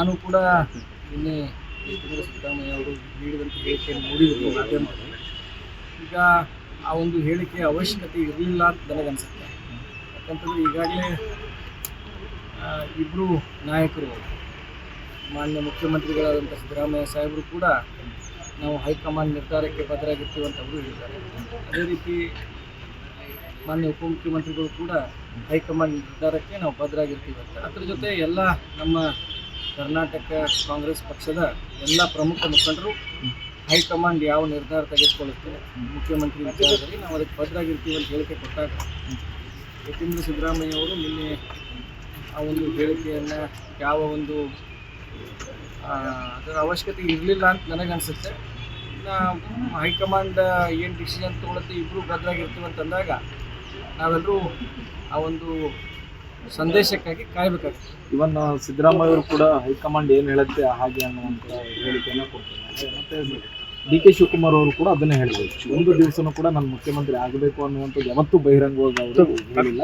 ನಾನು ಕೂಡ ನಿನ್ನೆ ಯತೀಂದ್ರ ಸಿದ್ದರಾಮಯ್ಯ ಅವರು ನೀಡಿದಂಥ ಹೇಳಿಕೆಯನ್ನು ನೋಡಿದ್ದೀನಿ ಮಾಧ್ಯಮದಲ್ಲಿ. ಈಗ ಆ ಒಂದು ಹೇಳಿಕೆಯ ಅವಶ್ಯಕತೆ ಇರಲಿಲ್ಲ ಅಂತ ನನಗನ್ಸುತ್ತೆ ಯಾಕಂತಂದರೆ ಈಗಾಗಲೇ ಇಬ್ಬರು ನಾಯಕರು, ಮಾನ್ಯ ಮುಖ್ಯಮಂತ್ರಿಗಳಾದಂಥ ಸಿದ್ದರಾಮಯ್ಯ ಸಾಹೇಬರು ಕೂಡ ನಾವು ಹೈಕಮಾಂಡ್ ನಿರ್ಧಾರಕ್ಕೆ ಬದಲಾಗಿರ್ತೀವಿ ಅಂತ ಅವರು ಹೇಳಿದ್ದಾರೆ. ಅದೇ ರೀತಿ ಮಾನ್ಯ ಉಪಮುಖ್ಯಮಂತ್ರಿಗಳು ಕೂಡ ಹೈಕಮಾಂಡ್ ನಿರ್ಧಾರಕ್ಕೆ ನಾವು ಬದ್ಧರಾಗಿರ್ತೀವಿ ಅಂತ. ಅದ್ರ ಜೊತೆ ಎಲ್ಲ ನಮ್ಮ ಕರ್ನಾಟಕ ಕಾಂಗ್ರೆಸ್ ಪಕ್ಷದ ಎಲ್ಲ ಪ್ರಮುಖ ಮುಖಂಡರು ಹೈಕಮಾಂಡ್ ಯಾವ ನಿರ್ಧಾರ ತೆಗೆದುಕೊಳ್ಳುತ್ತೆ? ಮುಖ್ಯಮಂತ್ರಿ ವಿಚಾರದಲ್ಲಿ ನಾವು ಅದಕ್ಕೆ ಭದ್ರಾಗಿರ್ತೀವಿ ಅಂತ ಹೇಳಿಕೆ ಕೊಟ್ಟಾಗ ಯತೀಂದ್ರ ಸಿದ್ದರಾಮಯ್ಯ ಅವರು ನಿನ್ನೆ ಆ ಒಂದು ಹೇಳಿಕೆಯನ್ನು ಯಾವ ಒಂದು ಅದರ ಅವಶ್ಯಕತೆ ಇರಲಿಲ್ಲ ಅಂತ ನನಗನ್ಸುತ್ತೆ. ಹೈಕಮಾಂಡ್ ಏನು ಡಿಸಿಷನ್ ತಗೊಳುತ್ತೆ ಇಬ್ಬರು ಭದ್ರಾಗಿರ್ತೀವಿ ಅಂತಂದಾಗ ನಾವೆಲ್ಲರೂ ಆ ಒಂದು ಸಂದೇಶಕ್ಕಾಗಿ ಕಾಯಬೇಕಾಗ್ತದೆ ಇವನ್ ಸಿದ್ದರಾಮಯ್ಯ ಅವರು ಕೂಡ ಹೈಕಮಾಂಡ್ ಏನು ಹೇಳುತ್ತೆ ಹಾಗೆ ಅನ್ನುವಂತ ಹೇಳಿಕೆಯನ್ನು ಕೊಡ್ತಾರೆ. ಮತ್ತೆ ಡಿ ಕೆ ಶಿವಕುಮಾರ್ ಅವರು ಕೂಡ ಅದನ್ನೇ ಹೇಳಬೇಕು ಒಂದು ದಿವಸನೂ ಕೂಡ ನಾನು ಮುಖ್ಯಮಂತ್ರಿ ಆಗಬೇಕು ಅನ್ನುವಂಥದ್ದು ಯಾವತ್ತೂ ಬಹಿರಂಗವಾಗಿ ಅವರು ಹೇಳಿಲ್ಲ.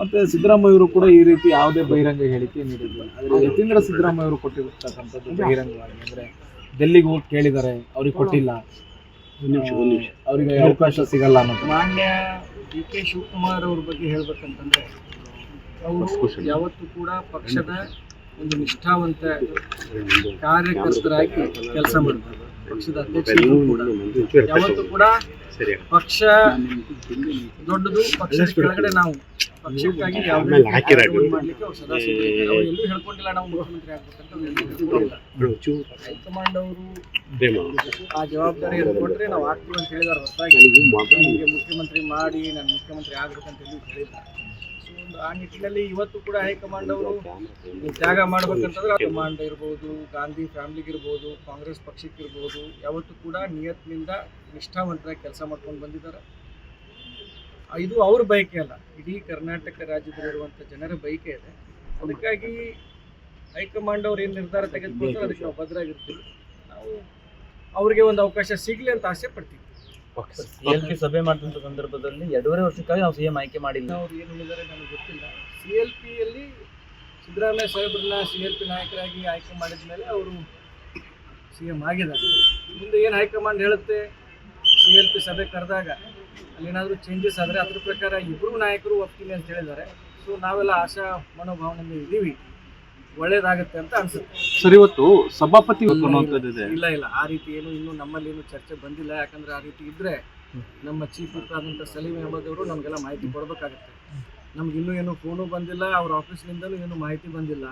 ಮತ್ತೆ ಸಿದ್ದರಾಮಯ್ಯ ಅವರು ಕೂಡ ಈ ರೀತಿ ಯಾವುದೇ ಬಹಿರಂಗ ಹೇಳಿಕೆ ನೀಡಿಲ್ಲ ಆದರೆ ಯತೀಂದ್ರ ಸಿದ್ದರಾಮಯ್ಯ ಅವರು ಕೊಟ್ಟಿರ್ತಕ್ಕಂಥದ್ದು ಬಹಿರಂಗವಾಗಿ. ಅಂದರೆ ಡೆಲ್ಲಿಗೆ ಹೋಗಿ ಕೇಳಿದ್ದಾರೆ ಅವ್ರಿಗೆ ಕೊಟ್ಟಿಲ್ಲ. ಅವರಿಗೆ ಅವಕಾಶ ಸಿಗಲ್ಲ ಅನ್ನೋದು. ಮಾನ್ಯ ಡಿ ಕೆ ಶಿವಕುಮಾರ್ ಅವ್ರ ಬಗ್ಗೆ ಹೇಳ್ಬೇಕಂತಂದ್ರೆ ಅವರು ಯಾವತ್ತೂ ಕೂಡ ಪಕ್ಷದ ಒಂದು ನಿಷ್ಠಾವಂತ ಕಾರ್ಯಕರ್ತರಾಗಿ ಕೆಲಸ ಮಾಡ್ತಾರೆ. ಪಕ್ಷದ ಅಧ್ಯಕ್ಷರು ಕೂಡ. ಯಾವತ್ತೂ ಕೂಡ ಪಕ್ಷ ದೊಡ್ಡದು ಪಕ್ಷದ ಕೆಳಗಡೆ ನಾವು ಪಕ್ಷಕ್ಕಾಗಿ ಯಾವುದೇ ಮಾಡಲಿಕ್ಕೆ ಅವ್ರು ಸದಾ ಎಲ್ಲೂ ಹೇಳ್ಕೊಂಡಿಲ್ಲ ನಾವು ಮುಖ್ಯಮಂತ್ರಿ ಆಗ್ಬೇಕಂತ. ಹೈಕಮಾಂಡ್ ಅವರು ಆ ಜವಾಬ್ದಾರಿ ಕೊಟ್ಟರೆ ನಾವು ಆಗ್ತೀವಿ ಅಂತ ಹೇಳಿದಾರೆ ಹೊರತಾಗಿ ನನಗೆ ಮುಖ್ಯಮಂತ್ರಿ ಮಾಡಿ ನಾನು ಮುಖ್ಯಮಂತ್ರಿ ಆಗ್ಬೇಕಂತ ಎಲ್ಲೂ ಸೊ ಒಂದು ಆ ನಿಟ್ಟಿನಲ್ಲಿ ಇವತ್ತು ಕೂಡ ಹೈಕಮಾಂಡ್ ಅವರು ತ್ಯಾಗ ಮಾಡ್ಬೇಕಂತಂದ್ರೆ ಹೈಕಮಾಂಡ್ ಇರ್ಬೋದು, ಗಾಂಧಿ ಫ್ಯಾಮಿಲಿಗೆ ಇರ್ಬೋದು, ಕಾಂಗ್ರೆಸ್ ಪಕ್ಷಕ್ಕೆ ಇರ್ಬೋದು, ಯಾವತ್ತೂ ಕೂಡ ನಿಯತ್ನಿಂದ ನಿಷ್ಠಾವಂತರಾಗಿ ಕೆಲಸ ಮಾಡ್ಕೊಂಡು ಬಂದಿದ್ದಾರೆ. ಇದು ಅವ್ರ ಬಯಕೆ ಅಲ್ಲ, ಇಡೀ ಕರ್ನಾಟಕ ರಾಜ್ಯದಲ್ಲಿರುವಂಥ ಜನರ ಬಯಕೆ ಇದೆ. ಅದಕ್ಕಾಗಿ ಹೈಕಮಾಂಡ್ ಅವ್ರು ಏನು ನಿರ್ಧಾರ ತೆಗೆದುಕೊಳ್ತಾರೆ ಅದಕ್ಕೆ ನಾವು ನಾವು ಅವ್ರಿಗೆ ಒಂದು ಅವಕಾಶ ಸಿಗಲಿ ಅಂತ ಆಸೆ ಪಡ್ತೀವಿ. ಸಿಎಲ್ಪಿ ಸಭೆ ಮಾಡಿದಂಥ ಸಂದರ್ಭದಲ್ಲಿ ಎರಡೂವರೆ ವರ್ಷಕ್ಕಾಗಿ ನಾವು ಸಿಎಂ ಆಯ್ಕೆ ಮಾಡಿಲ್ಲ. ಅವ್ರು ಏನು ಹೇಳಿದ್ದಾರೆ ನನಗೆ ಗೊತ್ತಿಲ್ಲ. ಸಿ ಎಲ್ ಪಿಯಲ್ಲಿ ಸಿದ್ದರಾಮಯ್ಯ ಸಾಹೇಬ್ರನ್ನ ಸಿ ಎಲ್ ಪಿ ನಾಯಕರಾಗಿ ಆಯ್ಕೆ ಮಾಡಿದ ಮೇಲೆ ಅವರು ಸಿ ಎಂ ಆಗಿದ್ದಾರೆ. ಮುಂದೆ ಏನು ಹೈಕಮಾಂಡ್ ಹೇಳುತ್ತೆ? ಸಿ ಎಲ್ ಪಿ ಸಭೆ ಕರೆದಾಗ ಅಲ್ಲೇನಾದರೂ ಚೇಂಜಸ್ ಆದರೆ ಅದ್ರ ಪ್ರಕಾರ ಇಬ್ಬರು ನಾಯಕರು ಒಪ್ತೀನಿ ಅಂತ ಹೇಳಿದ್ದಾರೆ. ಸೊ ನಾವೆಲ್ಲ ಆಶಾ ಮನೋಭಾವನೆಯಿಂದ ಇದ್ದೀವಿ ಒಳ್ಳೇದಾಗುತ್ತೆ ಅಂತ ಅನ್ಸುತ್ತೆ. ಸರ್ ಇವತ್ತು ಸಭಾಪತಿ ಅನ್ನುವಂಥದ್ದಿದೆ ಇಲ್ಲ ಇಲ್ಲ. ಆ ರೀತಿ ಏನು ಇನ್ನು ನಮ್ಮಲ್ಲಿ ಏನು ಚರ್ಚೆ ಬಂದಿಲ್ಲ. ಯಾಕಂದ್ರೆ ಆ ರೀತಿ ಇದ್ರೆ ನಮ್ಮ ಚೀಫ್ ವಿಪ್ ಆದಂಥ ಸಲೀಂ ಅಹಮದ್ ಅವರು ನಮಗೆಲ್ಲ ಮಾಹಿತಿ ಕೊಡಬೇಕಾಗುತ್ತೆ. ನಮ್ಗೆ ಇನ್ನೂ ಏನು ಫೋನು ಬಂದಿಲ್ಲ. ಅವ್ರ ಆಫೀಸ್ನಿಂದಲೂ ಏನು ಮಾಹಿತಿ ಬಂದಿಲ್ಲ.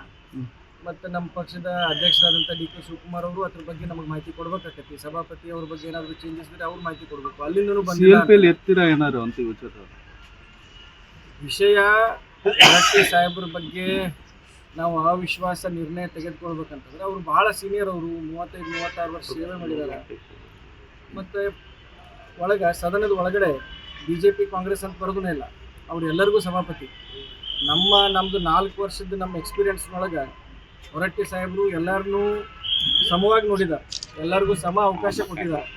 ಮತ್ತು ನಮ್ಮ ಪಕ್ಷದ ಅಧ್ಯಕ್ಷರಾದಂಥ ಡಿ ಕೆ ಶಿವಕುಮಾರ್ ಅವರು ಅದ್ರ ಬಗ್ಗೆ ನಮಗೆ ಮಾಹಿತಿ ಕೊಡ್ಬೇಕಾಗತ್ತೆ. ಸಭಾಪತಿ ಅವ್ರ ಬಗ್ಗೆ ಏನಾದರೂ ಚೇಂಜಸ್ ಇದ್ರೆ ಅವ್ರು ಮಾಹಿತಿ ಕೊಡಬೇಕು. ಅಲ್ಲಿಂದನೂ ಬಂದಿಲ್ಲ ಎತ್ತಿರ ಏನಾದ್ರು ಅಂತ ವಿಚಾರ. ವಿಷಯ ಸಾಹೇಬ್ರ ಬಗ್ಗೆ ನಾವು ಅವಿಶ್ವಾಸ ನಿರ್ಣಯ ತೆಗೆದುಕೊಳ್ಬೇಕಂತಂದ್ರೆ ಅವರು ಬಹಳ ಸೀನಿಯರ್ ಅವರು, ಮೂವತ್ತೈದು, ಮೂವತ್ತಾರು ವರ್ಷ ಸೇವೆ ಮಾಡಿದ್ದಾರೆ. ಮತ್ತು ಒಳಗೆ, ಸದನದ ಒಳಗಡೆ ಬಿ ಜೆ ಪಿ ಕಾಂಗ್ರೆಸ್ ಅಂತ ಬರೋದೂ ಇಲ್ಲ. ಅವ್ರು ಎಲ್ಲರಿಗೂ ಸಭಾಪತಿ. ನಮ್ಮ ನಮ್ಮದು ನಾಲ್ಕು ವರ್ಷದ ನಮ್ಮ ಎಕ್ಸ್ಪೀರಿಯನ್ಸ್ ಒಳಗೆ ಹೊರಟ್ಟಿ ಸಾಹೇಬರು ಎಲ್ಲರನ್ನೂ ಸಮವಾಗಿ ನೋಡಿದ್ದಾರೆ. ಎಲ್ಲರಿಗೂ ಸಮ ಅವಕಾಶ ಕೊಟ್ಟಿದ್ದಾರೆ.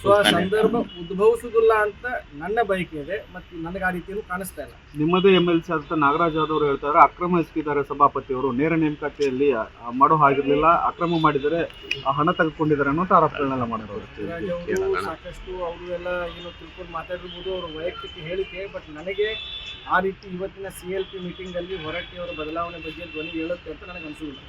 ಸೊ ಆ ಸಂದರ್ಭ ಉದ್ಭವಿಸುವುದಿಲ್ಲ ಅಂತ ನನ್ನ ಬಯಕೆ ಇದೆ ಮತ್ತು ನನಗೆ ಆ ರೀತಿಯಲ್ಲೂ ಕಾಣಿಸ್ತಾ ಇಲ್ಲ. ನಿಮ್ಮದೇ ಎಂ ಎಲ್ ಸಿ ಆದಂತ ನಾಗರಾಜ್ ಯಾದವ್ ಅವರು ಹೇಳ್ತಾರೆ ಅಕ್ರಮ ಎಸಗಿದ್ದಾರೆ ಸಭಾಪತಿ ಅವರು ನೇರ ನೇಮಕಾತಿಯಲ್ಲಿ ಮಾಡೋ ಹಾಗಿರಲಿಲ್ಲ ಅಕ್ರಮ ಮಾಡಿದರೆ ಆ ಹಣ ತೆಗೆದುಕೊಂಡಿದ್ದಾರೆ ಅನ್ನೋ ಆರೋಪಗಳನ್ನೆಲ್ಲ ಅವರು ಸಾಕಷ್ಟು ಅವರು ಎಲ್ಲ ಏನೋ ತಿಳ್ಕೊಂಡು ಮಾತಾಡಿರ್ಬೋದು ಅವರ ವೈಯಕ್ತಿಕ ಹೇಳಿಕೆ ಬಟ್ ನನಗೆ ಆ ರೀತಿ ಇವತ್ತಿನ ಸಿ ಎಲ್ ಪಿ ಮೀಟಿಂಗಲ್ಲಿ ಹೊರಟ್ಟಿ ಅವರ ಬದಲಾವಣೆ ಬಗ್ಗೆ ಧ್ವನಿ ಹೇಳುತ್ತೆ ಅಂತ ನನಗೆ ಅನಿಸುವುದಿಲ್ಲ